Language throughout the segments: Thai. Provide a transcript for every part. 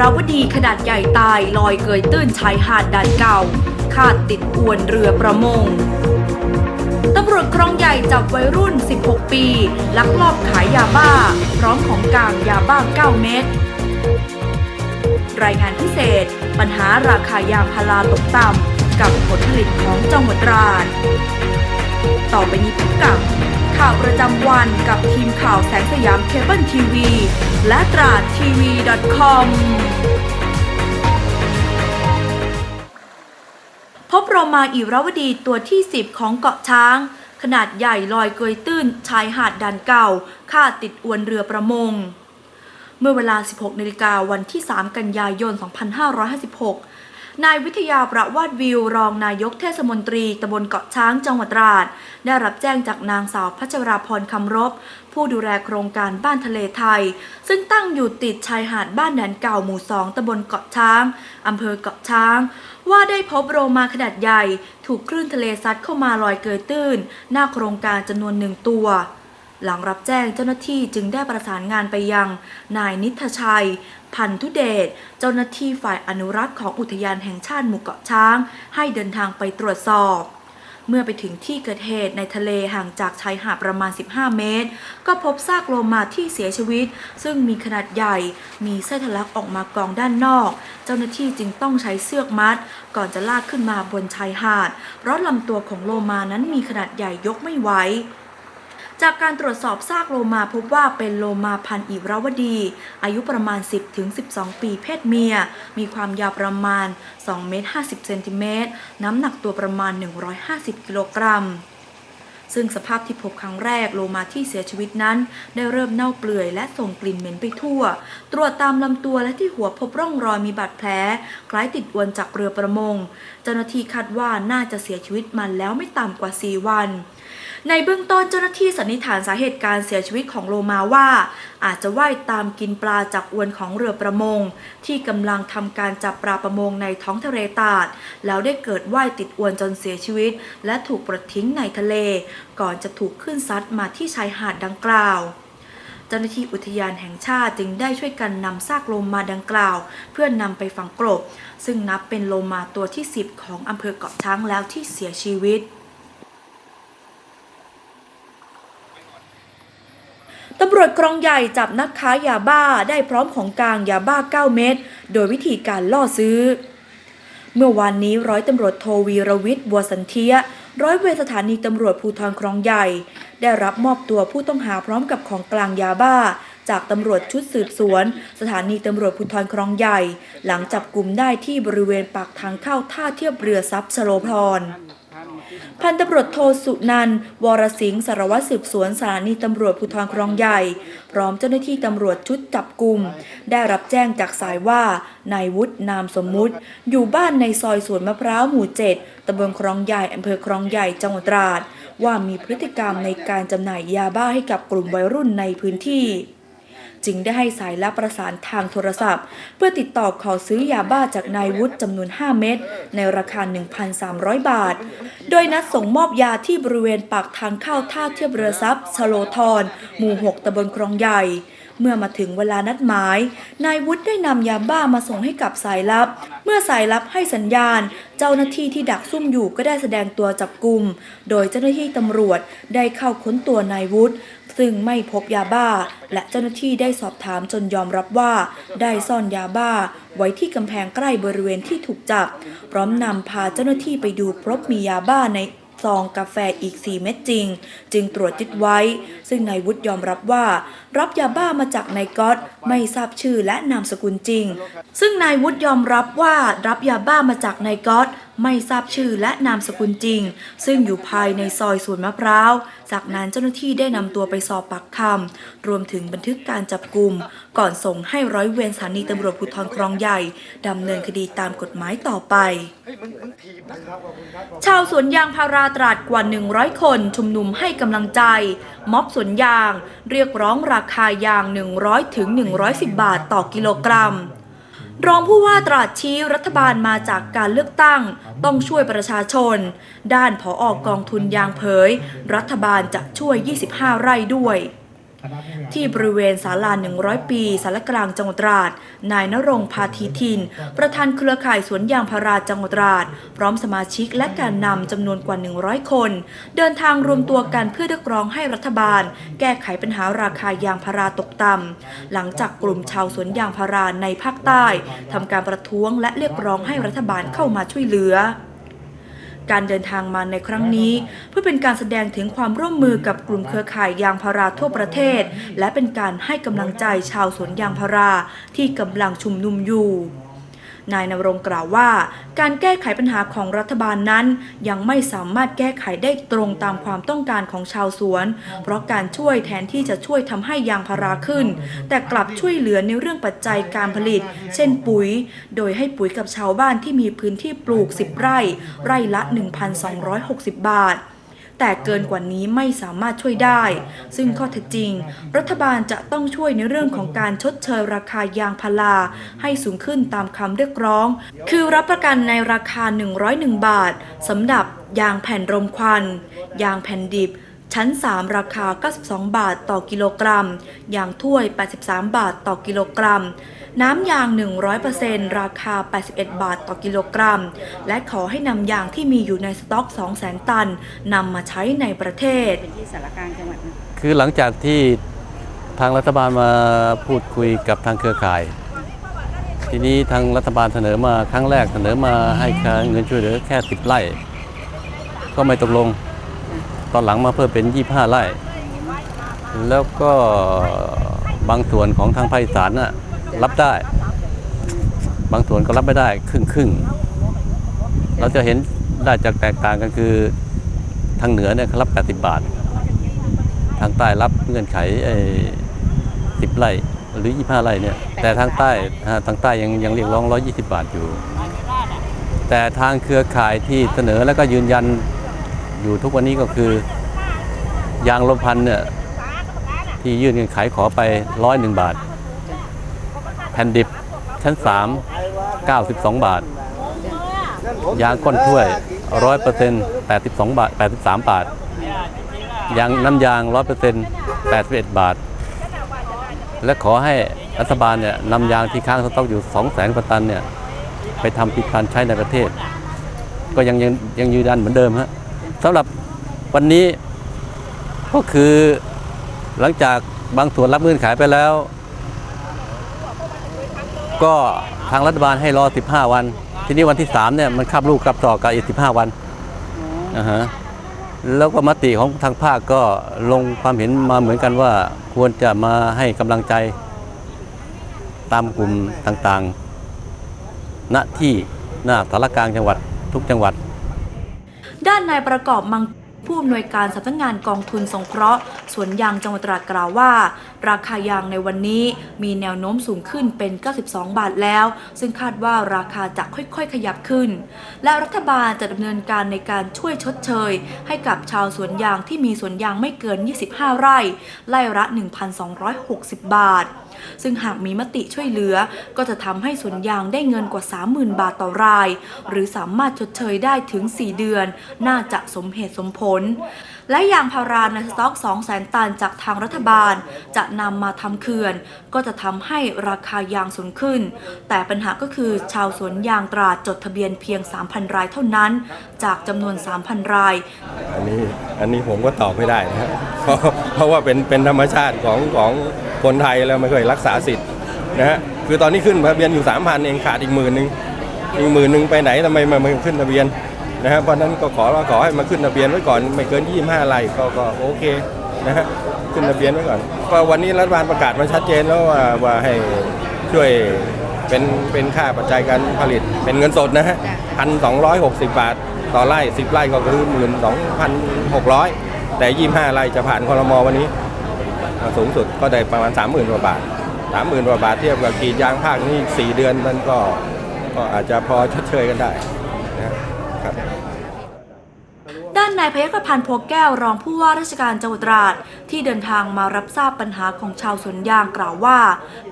โลมาอิราวดีขนาดใหญ่ตายลอยเกยตื้นชายหาดด่านเก่า ขาดติดอวนเรือประมงตำรวจครองใหญ่จับวัยรุ่น 16 ปี ลักลอบขายยาบ้า พร้อมของกลางยาบ้า 9 เม็ดรายงานพิเศษ ปัญหาราคายางพาราตกต่ำกับผลผลิตของจังหวัดตราดต่อไปนี้พบกับ ข่าวประจำวันกับทีมข่าวแสงสยามเคเบิลทีวี และตราดทีวี .com พบโรมาอิรวดีตัวที่ 10 ของเกาะช้าง ขนาดใหญ่ลอยเกยตื้นชายหาดดันเก่าค่าติดอวนเรือประมง เมื่อเวลา 16นาฬิกาวันที่ 3 กันยายน 2556 นายวิทยาประวาดวิวรองนายกเทศมนตรีตำบลเกาะช้างจังหวัดตราด ได้รับแจ้งจากนางสาวพัชราพรคำรบ ผู้ดูแลโครงการบ้านทะเลไทย ซึ่งตั้งอยู่ติดชายหาดบ้านแดนเก่าหมู่2ตำบลเกาะช้างอำเภอเกาะช้าง ว่าได้พบโรมาขนาดใหญ่ ถูกคลื่นทะเลซัดเข้ามาลอยเกยตื้น หน้าโครงการจำนวนหนึ่งตัวหลังรับแจ้งเจ้าหน้าที่จึงได้ประสานงานไปยัง นายนิทชัย พันธุเดช เจ้าหน้าที่ฝ่ายอนุรักษ์ของอุทยานแห่งชาติหมู่เกาะช้าง ให้เดินทางไปตรวจสอบ เมื่อไปถึงที่เกิดเหตุในทะเลห่างจากชายหาดประมาณ 15 เมตร ก็พบซากโลมาที่เสียชีวิต ซึ่งมีขนาดใหญ่ มีไส้ทะลักออกมากองด้านนอก เจ้าหน้าที่จึงต้องใช้เสือกมัด ก่อนจะลากขึ้นมาบนชายหาด เพราะลำตัวของโลมานั้นมีขนาดใหญ่ยกไม่ไหว จากการตรวจสอบซากโลมาพบว่าเป็นโลมาพันธุ์อิราวดี อายุประมาณ 10-12 ปีเพศเมีย มีความยาวประมาณ2เมตร50เซนติเมตรน้ำหนักตัวประมาณ 150 กิโลกรัมซึ่งสภาพที่พบครั้งแรกโลมาที่เสียชีวิตนั้น ได้เริ่มเน่าเปื่อยและส่งกลิ่นเหม็นไปทั่ว ตรวจตามลำตัวและที่หัวพบร่องรอยมีบาดแผล คล้ายติดอวนจากเรือประมง เจ้าหน้าที่คาดว่าน่าจะเสียชีวิตมาแล้วไม่ต่ำกว่า 4 วัน ในเบื้องต้นเจ้าหน้าที่สันนิษฐานสาเหตุการเสียชีวิตของโลมาว่า อาจจะว่ายตามกินปลาจากอวนของเรือประมง ที่กำลังทำการจับปลาประมงในท้องทะเลตาด แล้วได้เกิดว่ายติดอวนจนเสียชีวิต และถูกปลดทิ้งในทะเล ก่อนจะถูกขึ้นซัดมาที่ชายหาดดังกล่าวเจ้าหน้าที่อุทยานแห่งชาติจึงได้ช่วยกันนำซากโลมาดังกล่าว เพื่อนนำไปฝังกลบ ซึ่งนับเป็นโลมาตัวที่ 10 ของอำเภอเกาะช้างแล้วที่เสียชีวิต ตำรวจกรองใหญ่จับนักค้ายาบ้าได้พร้อมของกลางยาบ้า 9 เม็ดโดยวิธีการล่อซื้อ เมื่อวานนี้ร้อยตำรวจโทวีรวิทย์บัวสันเทียร้อยเวรสถานีตำรวจภูธรครองใหญ่ ได้รับมอบตัวผู้ต้องหาพร้อมกับของกลางยาบ้า จากตำรวจชุดสืบสวน สถานีตำรวจภูธรครองใหญ่ หลังจับกลุ่มได้ที่บริเวณปากทางเข้าท่าเทียบเรือซับสโลพร พันตำรวจโทสุนันท์วรสิงห์สารวัตรสืบสวนสถานีตำรวจภูธรครองใหญ่ พร้อมเจ้าหน้าที่ตำรวจชุดจับกลุ่มได้รับแจ้งจากสายว่านายวุฒินามสมมุติ อยู่บ้านในซอยสวนมะพร้าวหมู่เจ็ดตำบลครองใหญ่อำเภอครองใหญ่จังหวัดตราด ว่ามีพฤติกรรมในการจำหน่ายยาบ้าให้กับกลุ่มวัยรุ่นในพื้นที่ จึงได้ให้สายลับประสานทางโทรศัพท์ เพื่อติดต่อขอซื้อยาบ้าจากนายวุฒิจำนวน 5 เม็ดในราคา 1,300 บาท โดยนัดส่งมอบยาที่บริเวณปากทางเข้าท่าเทียบเรือซับชโลธรหมู่ 6ตำบลครองใหญ่เมื่อมาถึงเวลานัดหมาย นายวุฒิได้นำยาบ้ามาส่งให้กับสายลับ เมื่อสายลับให้สัญญาณ เจ้าหน้าที่ที่ดักซุ่มอยู่ก็ได้แสดงตัวจับกลุ่ม โดยเจ้าหน้าที่ตำรวจได้เข้าค้นตัวนายวุฒิ ซึ่งไม่พบยาบ้า และเจ้าหน้าที่ได้สอบถามจนยอมรับว่า ได้ซ่อนยาบ้า ไว้ที่กำแพงใกล้บริเวณที่ถูกจับ พร้อมนำพาเจ้าหน้าที่ไปดูพบมียาบ้าในซองกาแฟอีก 4 เม็ดจริง จึงตรวจยึดไว้ ซึ่งนายวุฒิยอมรับว่า รับยาบ้ามาจากนายก๊อตไม่ทราบชื่อและนามสกุลจริง ซึ่งนายวุฒิยอมรับว่ารับยาบ้ามาจากนายก๊อต ไม่ทราบชื่อและนามสกุลจริง ซึ่งอยู่ภายในซอยสวนมะพร้าว จากนั้นเจ้าหน้าที่ได้นำตัวไปสอบปากคำรวมถึงบันทึกการจับกลุ่ม ก่อนส่งให้ร้อยเวรสถานีตำรวจภูธรครองใหญ่ดำเนินคดีตามกฎหมายต่อไป ชาวสวนยางพาราตราดกว่า 100 คนชุมนุมให้กำลังใจ ม็อบสวนยาง เรียกร้องราคายาง 100ถึง110 บาทต่อกิโลกรัม รองผู้ว่าตราดชี้รัฐบาลมาจากการเลือกตั้ง ต้องช่วยประชาชน ด้านผออกองทุนยางเผย รัฐบาลจะช่วย 25 ไร่ด้วย ที่บริเวณศาลา 100 ปีสารกลางจังหวัดตราด นายนรงพาธีทิน ประธานเครือข่ายสวนยางพาราจังหวัดตราด พร้อมสมาชิกและการนำจำนวนกว่า 100 คน เดินทางรวมตัวกันเพื่อเรียกร้องให้รัฐบาล แก้ไขปัญหาราคายางพาราตกต่ำหลังจากกลุ่มชาวสวนยางพาราในภาคใต้ทำการประท้วงและเรียกร้องให้รัฐบาลเข้ามาช่วยเหลือ การเดินทางมาในครั้งนี้ เพื่อเป็นการแสดงถึงความร่วมมือกับกลุ่มเครือข่ายยางพาราทั่วประเทศ และเป็นการให้กำลังใจชาวสวนยางพาราที่กำลังชุมนุมอยู่ นายนรงค์กล่าวว่า การแก้ไขปัญหาของรัฐบาลนั้น ยังไม่สามารถแก้ไขได้ตรงตามความต้องการของชาวสวน เพราะการช่วยแทนที่จะช่วยทำให้ยางพาราขึ้น แต่กลับช่วยเหลือในเรื่องปัจจัยการผลิต เช่นปุ๋ย โดยให้ปุ๋ยกับชาวบ้านที่มีพื้นที่ปลูก 10 ไร่ ไร่ละ 1,260 บาท แต่เกินกว่านี้ไม่สามารถช่วยได้ ซึ่งข้อเท็จจริง รัฐบาลจะต้องช่วยในเรื่องของการชดเชยราคายางพาราให้สูงขึ้นตามคำเรียกร้อง คือรับประกันในราคา 101 บาทสำหรับยางแผ่นรมควัน ยางแผ่นดิบชั้น 3 ราคา 92 บาทต่อกิโลกรัม ยางถ้วย 83 บาทต่อกิโลกรัม น้ำยาง 100%ราคา 81 บาทต่อกิโลกรัม และขอให้นำยางที่มีอยู่ในสต็อก 200,000 ตันนำมาใช้ในประเทศเป็นที่สารกลางจังหวัดนะคือหลังจากที่ทางรัฐบาลมาพูดคุยกับทางเครือข่าย ทีนี้ทางรัฐบาลเสนอมาครั้งแรกเสนอมาให้ค่าเงินช่วยเหลือแค่ 10 ไร่ ก็ไม่ตกลง ตอนหลังมาเพิ่มเป็น 25 ไร่ แล้วก็บางส่วนของทางภาคอีสานน่ะ รับได้ บางส่วนก็รับไม่ได้ครึ่งครึ่งเราจะเห็นได้จากแตกต่างกันคือทางเหนือเนี่ยเขารับ 80 บาท ทางใต้รับเงื่อนไขไอ้สิบไร่หรือ 25ไร่เนี่ย แต่ทางใต้ทางใต้ยังยังเรียกร้อง 120 บาทอยู่ แต่ทางเครือข่ายที่เสนอแล้วก็ยืนยันอยู่ทุกวันนี้ก็คือยางลมพันเนี่ยที่ยื่นเงื่อนไขขอไปร้อยหนึ่งบาท แผ่นดิบชั้น 3 92 บาท ยางก้นถ้วย 100% 82 บาท 83 บาท ยางน้ำยาง 100% 81 บาท และขอให้รัฐบาลเนี่ยนำยางที่ค้างสต็อกอยู่ 200,000กว่าตันเนี่ยไปทำผลิตภัณฑ์ใช้ในประเทศ ก็ยังยังยังยืนยันเหมือนเดิมฮะสำหรับวันนี้ก็คือหลังจากบางส่วนรับเงื่อนไขไปแล้ว ก็ทางรัฐบาลให้รอ 15 วัน ทีนี้วันที่3เนี่ยมันคาบลูกกลับต่อกับอีก15 วันอ่าฮะแล้วก็มติของทางภาคก็ลงความเห็นมาเหมือนกันว่าควรจะมาให้กำลังใจตามกลุ่มต่างๆ ณที่หน้าสารกลางจังหวัดทุกจังหวัด ด้านนายประกอบมัง ผู้อำนวยการสำนักงานกองทุนสงเคราะห์สวนยางจังหวัดตราดกล่าวว่า ราคายางในวันนี้มีแนวโน้มสูงขึ้นเป็น 92 บาทแล้ว ซึ่งคาดว่าราคาจะค่อยๆ ขยับขึ้น และรัฐบาลจะดำเนินการในการช่วยชดเชย ให้กับชาวสวนยางที่มีสวนยางไม่เกิน 25 ไร่ไร่ละ 1,260 บาท ซึ่งหากมีมติช่วยเหลือ ก็จะทำให้สวนยางได้เงินกว่า 30,000 บาทต่อราย หรือสามารถชดเชยได้ถึง 4 เดือน น่าจะสมเหตุสมผล และยางพาราในสต็อก 200,000 ตันจากทางรัฐบาล จะนำมาทำเขื่อน ก็จะทำให้ราคายางสูงขึ้น แต่ปัญหาก็คือชาวสวนยางตราจดทะเบียนเพียง 3,000 รายเท่านั้น จากจำนวน 3,000 ราย อันนี้อันนี้ผมก็ตอบไม่ได้นะเพราะเพราะว่าเป็นเป็นธรรมชาติของของ คนไทยแล้วไม่เคยรักษาสิทธิ์นะฮะคือตอนนี้ขึ้นทะเบียนอยู่ 3,000 เองขาดอีกหมื่นหนึ่งอีกหมื่นหนึ่งไปไหนทำไมมาขึ้นทะเบียนนะฮะเพราะนั้นก็ขอว่าขอให้มาขึ้นทะเบียนไว้ก่อนไม่เกิน 25ไร่ก็ก็โอเคนะฮะขึ้นทะเบียนไว้ก่อนก็วันนี้รัฐบาลประกาศมาชัดเจนแล้วว่าว่าให้ช่วยเป็นเป็นค่าปัจจัยการผลิตเป็นเงินสดนะฮะพันสองร้อยหกสิบบาท ต่อไร่สิบไร่ก็คือหมื่นสองพันหกร้อยแต่ยี่ห้าไร่จะผ่านคอรมอวันนี้ สูงสุดก็ได้ประมาณสามหมื่นกว่าบาทสามหมื่นกว่าบาทเทียบกับกรีดยางภาคนี่สี่เดือนมันก็ก็อาจจะพอชดเชยกันได้นะครับ ด้านานนายพยัคฆพันธ์โพแก้วรองผู้ว่าราชการจังหวัดตราดที่เดินทางมารับทราบปัญหาของชาวสวนยางกล่าวว่า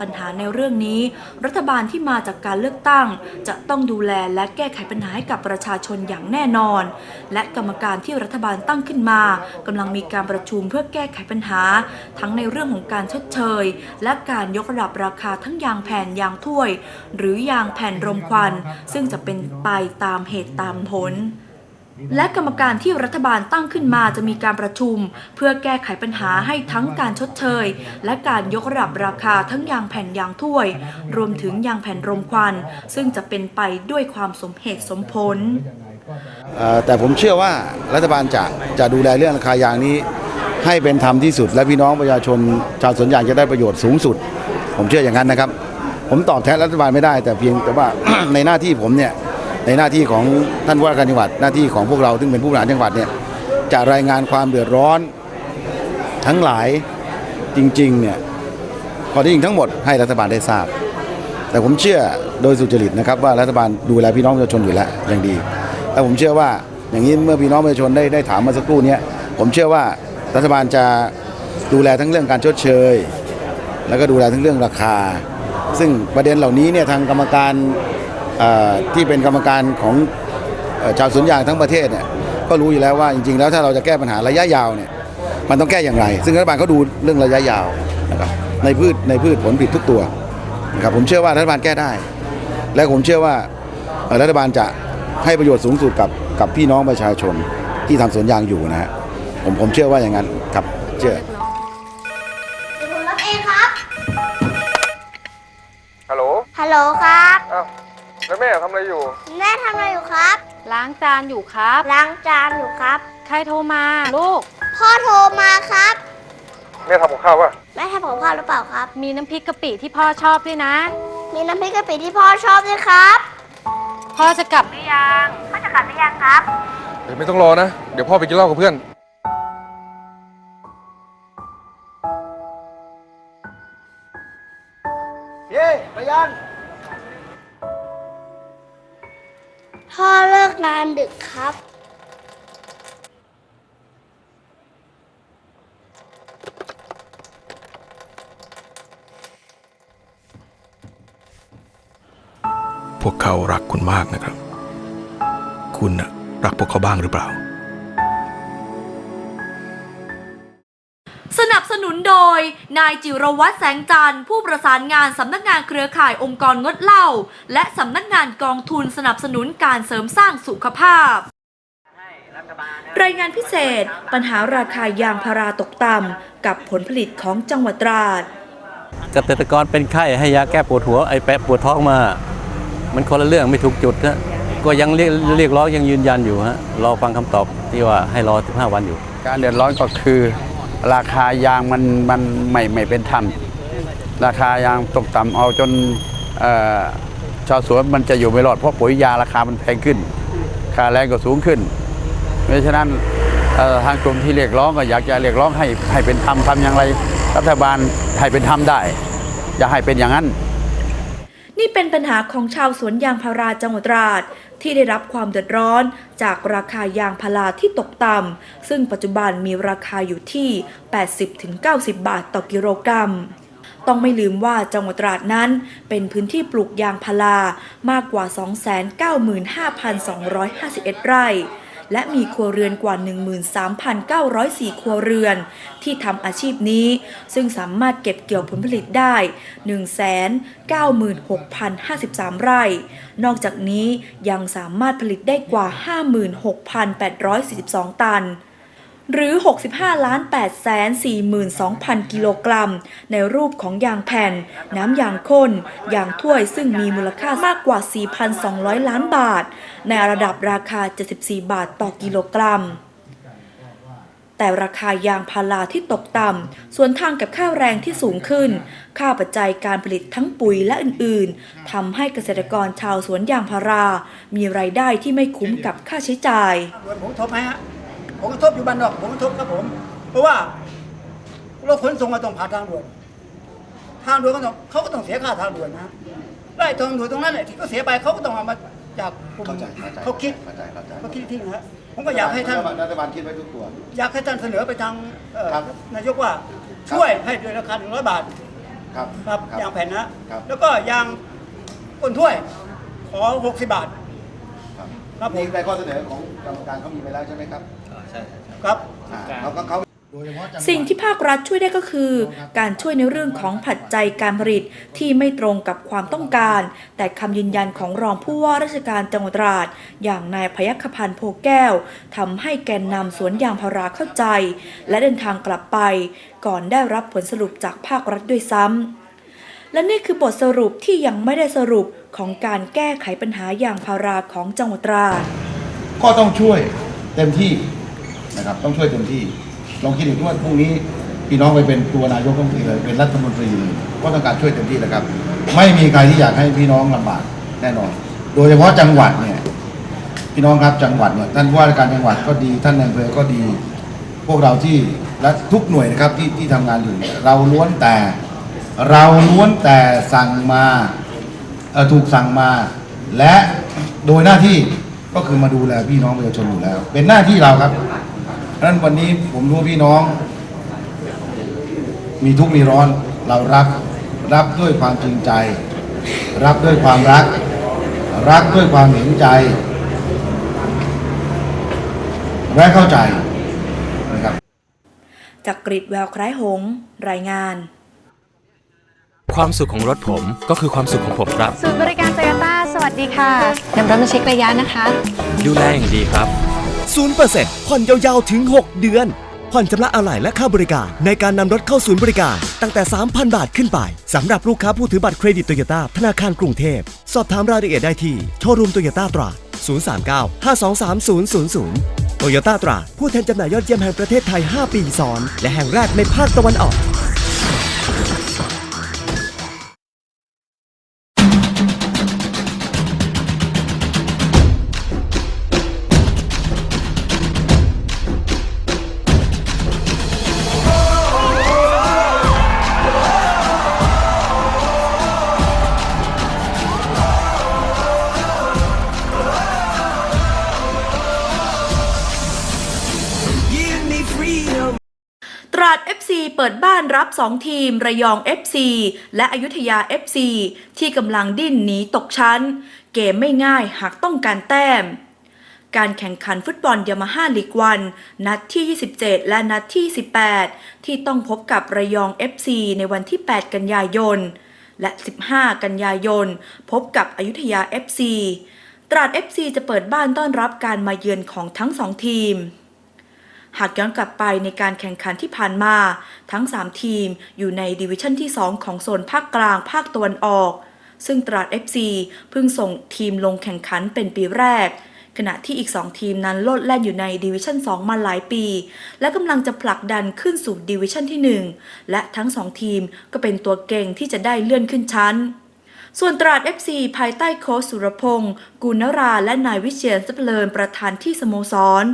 ปัญหาในเรื่องนี้ รัฐบาลที่มาจากการเลือกตั้ง จะต้องดูแลและแก้ไขปัญหาให้กับประชาชนอย่างแน่นอน และกรรมการที่รัฐบาลตั้งขึ้นมากำลังมีการประชุมเพื่อแก้ไขปัญหา ทั้งในเรื่องของการชดเชย และการยกระดับราคาทั้งยางแผ่นยางถ้วย หรือยางแผ่นรมควัน ซึ่งจะเป็นไปตามเหตุตามผล และกรรมการที่รัฐบาลตั้งขึ้นมาจะมีการประชุม เพื่อแก้ไขปัญหาให้ทั้งการชดเชย และการยกระดับราคาทั้งยางแผ่นยางถ้วย รวมถึงยางแผ่นรมควัน ซึ่งจะเป็นไปด้วยความสมเหตุสมผล แต่ผมเชื่อว่ารัฐบาลจะจะดูแลเรื่องราคายางนี้ ให้เป็นธรรมที่สุด และพี่น้องประชาชนชาวสวนยางจะได้ประโยชน์สูงสุด ผมเชื่ออย่างนั้นนะครับ ผมตอบแทนรัฐบาลไม่ได้ แต่เพียงแต่ว่าในหน้าที่ผมเนี่ย ในหน้าที่ของท่านผู้ว่าการจังหวัดหน้าที่ของพวกเราซึ่งเป็นผู้บริหารจังหวัดเนี่ยจะรายงานความเดือดร้อนทั้งหลายจริงๆเนี่ยขอที่จริงทั้งหมดให้รัฐบาลได้ทราบ แต่ผมเชื่อโดยสุจริตนะครับว่ารัฐบาลดูแลพี่น้องประชาชนอยู่แล้วอย่างดีและผมเชื่อว่าอย่างนี้เมื่อพี่น้องประชาชนได้ได้ถามมาสักครู่นี้ผมเชื่อว่ารัฐบาลจะดูแลทั้งเรื่องการชดเชย แล้วก็ดูแลทั้งเรื่องราคา ซึ่งประเด็นเหล่านี้เนี่ยทางกรรมการ ที่เป็นกรรมการของเอ่อชาวสวนยางทั้งประเทศเนี่ยก็รู้อยู่แล้วว่าจริงๆ แล้วถ้าเราจะแก้ปัญหาระยะยาวเนี่ยมันต้องแก้อย่างไร ซึ่งรัฐบาลเขาดูเรื่องระยะยาวนะครับในพืชในพืชผลผลิตทุกตัวนะครับผมเชื่อว่ารัฐบาลแก้ได้ และผมเชื่อว่าเอ่อรัฐบาลจะให้ประโยชน์สูงสุดกับกับพี่น้องประชาชนที่ทำสวนยางอยู่นะฮะผมผมเชื่อว่าอย่างนั้นครับเชื่อเดี๋ยวผมรับเองครับฮัลโหลฮัลโหลครับอ้าว แล้วแม่ทำอะไรอยู่ แม่ทำอะไรอยู่ครับ ล้างจานอยู่ครับ ล้างจานอยู่ครับ ใครโทรมาลูก พ่อโทรมาครับ แม่ทำกับข้าวป่ะแม่ทำผมข้าวหรือเปล่าครับ มีน้ำพริกกะปิที่พ่อชอบด้วยนะ มีน้ำพริกกะปิที่พ่อชอบด้วยครับ พ่อจะกลับหรือยังพ่อจะกลับหรือยังครับ เดี๋ยวไม่ต้องรอนะ เดี๋ยวพ่อไปกินเหล้ากับเพื่อน ครับ พวกเขารักคุณมากนะครับ คุณรักพวกเขาบ้างหรือเปล่า นายจิรวัตรแสงจันทร์ผู้ประสานงานสำนักงานเครือข่ายองค์กรงดเหล้าและสำนักงานกองทุนสนับสนุนการเสริมสร้างสุขภาพ รายงานพิเศษ ปัญหาราคายางพาราตกต่ำกับผลผลิตของจังหวัดตราด เกษตรกรเป็นไข้ให้ยาแก้ปวดหัวไอ้แปะปวดท้องมา มันคนละเรื่องไม่ถูกจุดนะก็ยังเรียกเรียกร้องยังยืนยันอยู่ฮะรอฟังคำตอบที่ว่าให้รอ 15 วันอยู่ การเดือดร้อนก็คือ ราคายางมันมันไม่ไม่เป็นธรรมราคายางตกต่ำเอาจนอชาวสวนมันจะอยู่ไม่รอดเพราะปุ๋ยยาราคามันแพงขึ้น ค่าแรงก็สูงขึ้น เพราะฉะนั้นทางกลุ่มที่เรียกร้องก็อยากจะเรียกร้องให้ให้เป็นธรรมทำอย่างไร รัฐบาลให้เป็นธรรมได้ อย่าให้เป็นอย่างนั้น นี่เป็นปัญหาของชาวสวนยางพาราจังหวัดตราด ที่ได้รับความเดือดร้อนจากราคายางพาราที่ตกต่ำซึ่งปัจจุบันมีราคาอยู่ที่ 80-90 บาทต่อกิโลกรัมต้องไม่ลืมว่าจังหวัดตราดนั้นเป็นพื้นที่ปลูกยางพารามากกว่า 295,251 ไร่ และมีครัวเรือนกว่า 13,904 ครัวเรือน ที่ทำอาชีพนี้ ซึ่งสามารถเก็บเกี่ยวผลผลิตได้ 196,053 ไร่ นอกจากนี้ยังสามารถผลิตได้กว่า 56,842 ตัน หรือ 65ล้าน8แสน42,000 กิโลกรัม ในรูปของยางแผ่น น้ำยางข้น ยางถ้วยซึ่งมีมูลค่ามากกว่า 4,200 ล้านบาท ในระดับราคา 74 บาทต่อกิโลกรัม แต่ราคายางพาราที่ตกต่ำส่วนทางกับค่าแรงที่สูงขึ้น ค่าปัจจัยการผลิตทั้งปุ๋ยและอื่น ๆทำให้เกษตรกรชาวสวนยางพารา มีรายได้ที่ไม่คุ้มกับค่าใช้จ่าย ผมทบไหมฮะผมก็ทบอยู่บ้านนอก ผมก็ทบครับผม เพราะว่ารถขนส่งมาต้องผ่านทางด่วน ทางด่วนก็ต้องเขาก็ต้องเสียค่าทางด่วนนะไล่ทางด่วนตรงนั้นแหละที่เขาเสียไปเขาก็ต้องเอามาจากกลุ่มเข้าใจเข้าใจเขาคิดเข้าใจเข้าใจ เขาคิดที่นะฮะผมก็อยากให้ท่าน รัฐบาลคิดไว้ทุกตัว อยากให้ท่านเสนอไปทางเอ่อครับ นายกว่าช่วยให้ด้วยราคา100บาท ครับครับยางแผ่นนะครับ แล้วก็ยางก้นถ้วยขอ 60 บาท ครับครับผม นี่ในข้อเสนอของกรรมการเขามีไปแล้วใช่ไหมครับ ครับอ่าเขาก็เขาโดยเฉพาะจังหวัดสิ่งที่ภาครัฐช่วยได้ก็คือ การช่วยในเรื่องของปัจจัยการผลิตที่ไม่ตรงกับความต้องการ แต่คำยืนยันของรองผู้ว่าราชการจังหวัดตราด อย่างนายพยัคฆพันธ์โพแก้วทำให้แกนนำสวนยางพาราเข้าใจ และเดินทางกลับไป ก่อนได้รับผลสรุปจากภาครัฐด้วยซ้ำและนี่คือบทสรุปที่ยังไม่ได้สรุปของการแก้ไขปัญหายางพาราของจังหวัดตราดก็ต้องช่วยเต็มที่ นะครับ ต้องช่วยเต็มที่ ลองคิดดูว่าพรุ่งนี้พี่น้องไปเป็นตัวนายกรัฐมนตรีเลยเป็นรัฐมนตรีเลยก็ต้องการช่วยเต็มที่นะครับ ไม่มีใครที่อยากให้พี่น้องลำบากแน่นอน โดยเฉพาะจังหวัดเนี่ยพี่น้องครับจังหวัดเนี่ยท่านผู้ว่าราชการจังหวัดก็ดีท่านนายอำเภอก็ดี พวกเราที่และทุกหน่วยนะครับที่ที่ทำงานอยู่เราล้วนแต่เราล้วนแต่สั่งมาถูกสั่งมา และโดยหน้าที่ก็คือมาดูแลพี่น้องประชาชนอยู่แล้ว เป็นหน้าที่เราครับ เพราะฉะนั้นวันนี้ผมรู้ว่าพี่น้อง มีทุกข์มีร้อนเรารับรับด้วยความจริงใจ รับด้วยความรัก รักด้วยความเห็นใจ และเข้าใจนะครับจากกริดแววคล้ายหงส์รายงาน ความสุขของรถผมก็คือความสุขของผมครับ ศูนย์บริการโตโยต้า สวัสดีค่ะนำรถมาเช็คระยะนะคะ ดูแลอย่างดีครับ 0%ผ่อนยาวๆ ถึง 6 เดือน ผ่อนชำระอะไหล่และค่าบริการ ในการนำรถเข้าศูนย์บริการ ตั้งแต่ 3,000 บาทขึ้นไปสำหรับลูกค้าผู้ถือบัตรเครดิตโตโยต้าธนาคารกรุงเทพ สอบถามรายละเอียดได้ที่โชว์รูมโตโยต้าตราด039 523 000โตโยต้าตราดผู้แทนจำหน่ายยอดเยี่ยมแห่งประเทศไทย 5 ปีซ้อน และแห่งแรกในภาคตะวันออก เปิดบ้านรับ2ทีม ระยอง FC และอยุธยา FC ที่กำลังดิ้นหนีตกชั้น เกมไม่ง่ายหากต้องการแต้ม การแข่งขันฟุตบอลยามาฮ่าลีกวัน นัดที่ 27 และนัดที่ 18 ที่ต้องพบกับระยอง FC ในวันที่ 8 กันยายน และ 15 กันยายน พบกับอยุธยา FC ตราด FC จะเปิดบ้านต้อนรับการมาเยือนของทั้งสองทีม หากย้อนกลับไปในการแข่งขันที่ผ่านมา ทั้ง 3 ทีมอยู่ในดิวิชั่นที่ 2 ของโซนภาคกลางภาคตะวันออก ซึ่งตราด FC เพิ่งส่งทีมลงแข่งขันเป็นปีแรก ขณะที่อีก 2 ทีมนั้นโลดแล่นอยู่ในดิวิชั่น 2 มาหลายปี และกำลังจะผลักดันขึ้นสู่ดิวิชั่นที่ 1 และทั้ง 2 ทีมก็เป็นตัวเก่งที่จะได้เลื่อนขึ้นชั้นส่วนตราด FC ภายใต้โค้ชสุรพงศ์กุณราและนายวิเชียรสัพเลินประธานที่สโมสร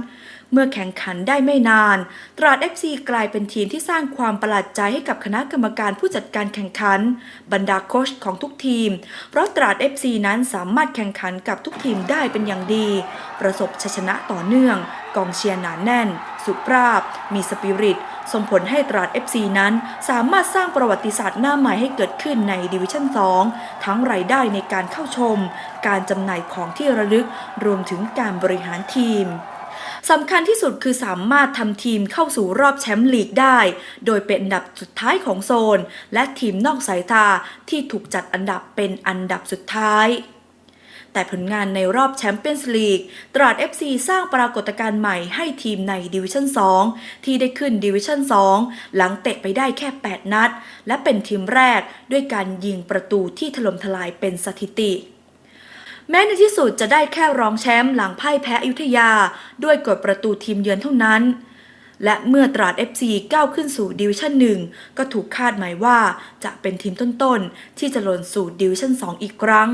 เมื่อแข่งขันได้ไม่นาน ตราด FC กลายเป็นทีมที่สร้างความประหลาดใจให้กับคณะกรรมการผู้จัดการแข่งขัน บรรดาโค้ชของทุกทีม เพราะตราด FC นั้นสามารถแข่งขันกับทุกทีมได้เป็นอย่างดี ประสบชัยชนะต่อเนื่อง กองเชียร์หนานแน่น สุปราบ มีสปิริตส่งผลให้ตราด FC นั้นสามารถสร้างประวัติศาสตร์หน้าใหม่ให้เกิดขึ้นในดิวิชั่น 2 ทั้งรายได้ในการเข้าชม การจำหน่ายของที่ระลึก รวมถึงการบริหารทีม สำคัญที่สุดคือสามารถทำทีมเข้าสู่รอบแชมป์ลีกได้ โดยเป็นอันดับสุดท้ายของโซน และทีมนอกสายตาที่ถูกจัดอันดับเป็นอันดับสุดท้ายแต่ผลงานในรอบแชมเปี้ยนส์ลีก ตราด FC สร้างปรากฏการณ์ใหม่ให้ทีมในดิวิชั่น 2 ที่ได้ขึ้นดิวิชั่น 2 หลังเตะไปได้แค่ 8 นัด และเป็นทีมแรกด้วยการยิงประตูที่ถล่มทลายเป็นสถิติ แม้ในที่สุดจะได้แค่รองแชมป์หลังพ่ายแพ้อยุธยา ด้วยกฎประตูทีมเยือนเท่านั้น และเมื่อตราด FC ก้าวขึ้นสู่ดิวิชั่นหนึ่งก็ถูกคาดหมายว่าจะเป็นทีมต้นๆ ที่จะหล่นสู่ดิวิชั่น2 อีกครั้ง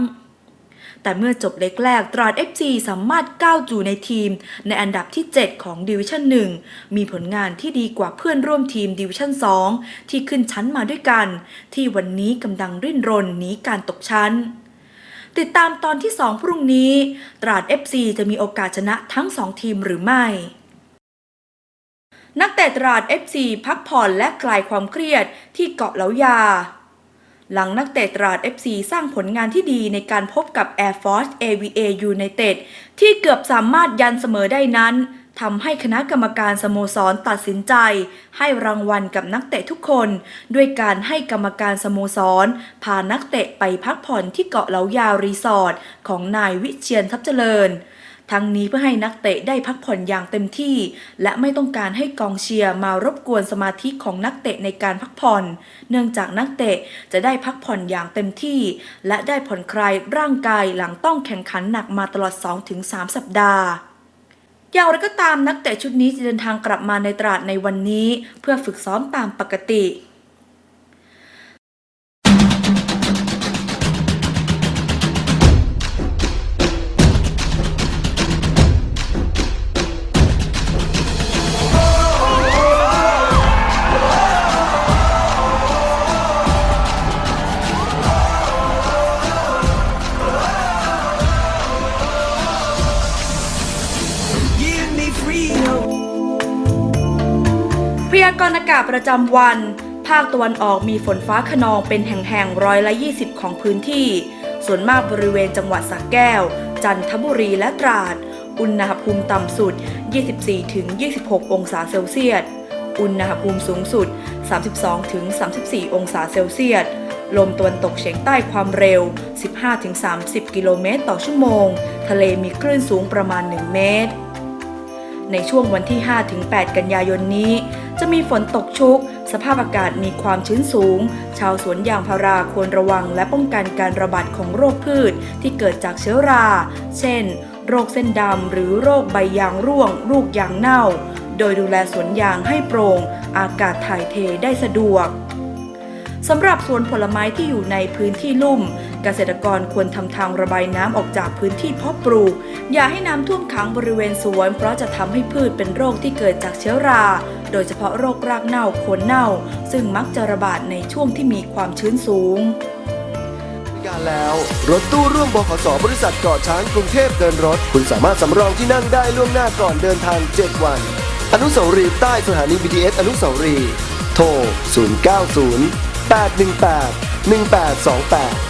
แต่เมื่อจบเล็กแรกตราด FC สามารถก้าวจู่ในทีม ในอันดับที่ 7 ของดิวิชั่น1มีผลงานที่ดีกว่าเพื่อนร่วมทีมดิวิชั่น2ที่ขึ้นชั้นมาด้วยกัน ที่วันนี้กำลังริ้นรนหนีการตกชั้น ติดตามตอนที่ 2 พรุ่งนี้ ตราด FC จะมีโอกาสชนะทั้ง 2 ทีมหรือไม่ นักเตะตราด FC พักผ่อนและคลายความเครียดที่เกาะเหลายา หลังนักเตะตราด FC สร้างผลงานที่ดีในการพบกับ Air Force AVA United ที่เกือบสามารถยันเสมอได้นั้น ทำให้คณะกรรมการสโมสรตัดสินใจ ให้รางวัลกับนักเตะทุกคน ด้วยการให้กรรมการสโมสร พานักเตะไปพักผ่อนที่เกาะเหลายาวรีสอร์ทของนายวิเชียนทับเจริญ ทั้งนี้เพื่อให้นักเตะได้พักผ่อนอย่างเต็มที่ และไม่ต้องการให้กองเชียร์มารบกวนสมาธิของนักเตะในการพักผ่อน เนื่องจากนักเตะจะได้พักผ่อนอย่างเต็มที่ และได้ผ่อนคลายร่างกายหลังต้องแข่งขันหนักมาตลอด 2-3 สัปดาห์ อย่างไรก็ตามนักเตะชุดนี้จะเดินทางกลับมาในตราดในวันนี้ เพื่อฝึกซ้อมตามปกติ พยากรณ์อากาศประจำวัน ภาคตะวันออกมีฝนฟ้าขนองเป็นแห่งๆร้อยละ20 ของพื้นที่ ส่วนมากบริเวณจังหวัดสระแก้ว จันทบุรีและตราด อุณหภูมิต่ำสุด 24-26 องศาเซลเซียส อุณหภูมิสูงสุด 32-34 องศาเซลเซียส ลมตะวันตกเฉียงใต้ความเร็ว 15-30 กิโลเมตรต่อชั่วโมง ทะเลมีคลื่นสูงประมาณ 1 เมตร ในช่วงวันที่ 5-8 กันยายนนี้ จะมีฝนตกชุก สภาพอากาศมีความชื้นสูง ชาวสวนยางพาราควรระวังและป้องกันการระบาดของโรคพืชที่เกิดจากเชื้อรา เช่น โรคเส้นดำหรือโรคใบยางร่วง ลูกยางเน่า โดยดูแลสวนยางให้โปร่ง อากาศถ่ายเทได้สะดวกสำหรับสวนผลไม้ที่อยู่ในพื้นที่ลุ่ม เกษตรกรควรทำทางระบายน้ำออกจากพื้นที่เพาะปลูก อย่าให้น้ำท่วมขังบริเวณสวน เพราะจะทำให้พืชเป็นโรคที่เกิดจากเชื้อรา โดยเฉพาะโรครากเน่าโคนเน่า ซึ่งมักจะระบาดในช่วงที่มีความชื้นสูงการแล้วรถตู้ร่วมบขสบริษัทเกาะช้างกรุงเทพเดินรถ คุณสามารถสำรองที่นั่งได้ล่วงหน้าก่อนเดินทาง 7 วัน อนุสาวรีย์ใต้สถานี BTS อนุสาวรีย์โทร 090 818 1828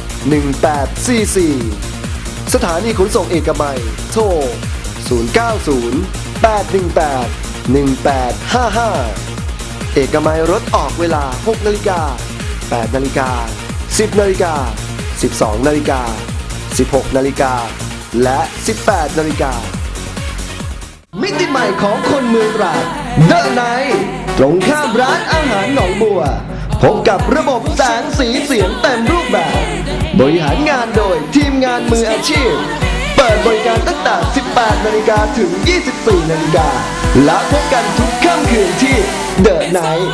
1844 สถานีขนส่งเอกมัย โทร 090 818 1855 เอกมัยรถออกเวลา 6 นาฬิกา 8 นาฬิกา 10 นาฬิกา 12 นาฬิกา 16 นาฬิกา และ 18 นาฬิกา มิติใหม่ของคนเมืองตราดเดอะไนตรงข้ามร้านอาหารหนองบัวพบกับระบบแสงสีเสียงเต็มรูปแบบ บริหารงานโดยทีมงานมืออาชีพ เปิดบริการตั้งแต่ 18 นาฬิกาถึง 24 นาฬิกาและพบกันทุกค่ำคืนที่เดอะไนท์